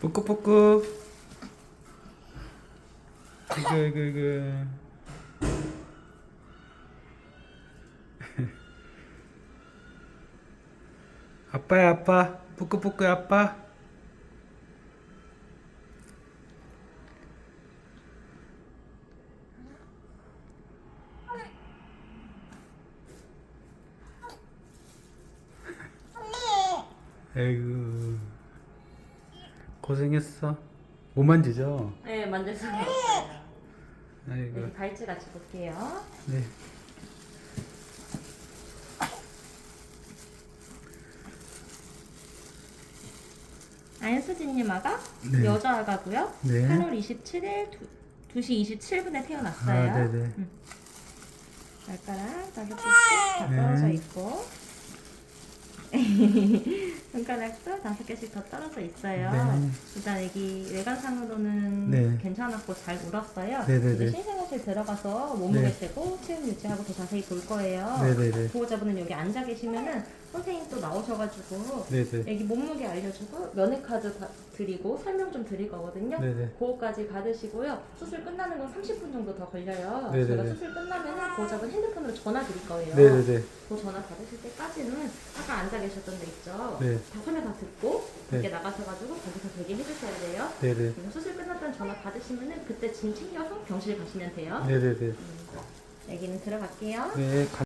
뿌끄뿌끄. 이거 이거 이거. 아빠야 아빠. 뿌끄뿌끄 아빠. 아이고 고생했어. 못 만지죠? 네, 만질 수 있어요. 아이고 여기 발찌 같이 볼게요. 네. 안수진님 아가 네. 여자 아가고요. 네. 8월 27일 2, 시 27분에 태어났어요. 아, 네네. 음. 발가락 다 네. 떨어져 있고 손가락도 다섯 개씩 더 떨어져 있어요. 네. 일단 애기 외관상으로는 네. 괜찮았고 잘 울었어요. 네네네. 이제 신생아실 들어가서 몸무게 네. 세고 체온 유지하고 더 자세히 볼 거예요. 네 네 네. 보호자분은 여기 앉아 계시면은 선생님 또 나오셔가지고 네네. 애기 몸무게 알려주고 면회 카드 다 드리고 설명 좀 드릴 거거든요. 네네. 그거까지 받으시고요. 수술 끝나는 건 30분 정도 더 걸려요. 네네네. 제가 수술 끝나면 보호자분 핸드폰으로 전화 드릴 거예요. 네네네. 그 전화 받으실 때까지는 아까 앉아 계셨던 데 있죠. 네. 다 설명 다 듣고 네. 밖에 나가셔가지고 거기서 대기해 주셔야 돼요. 네네. 그리고 수술 끝났다는 전화 받으시면은 그때 짐 챙겨서 병실 가시면 돼요. 네네네. 음, 애기는 들어갈게요. 네. 가-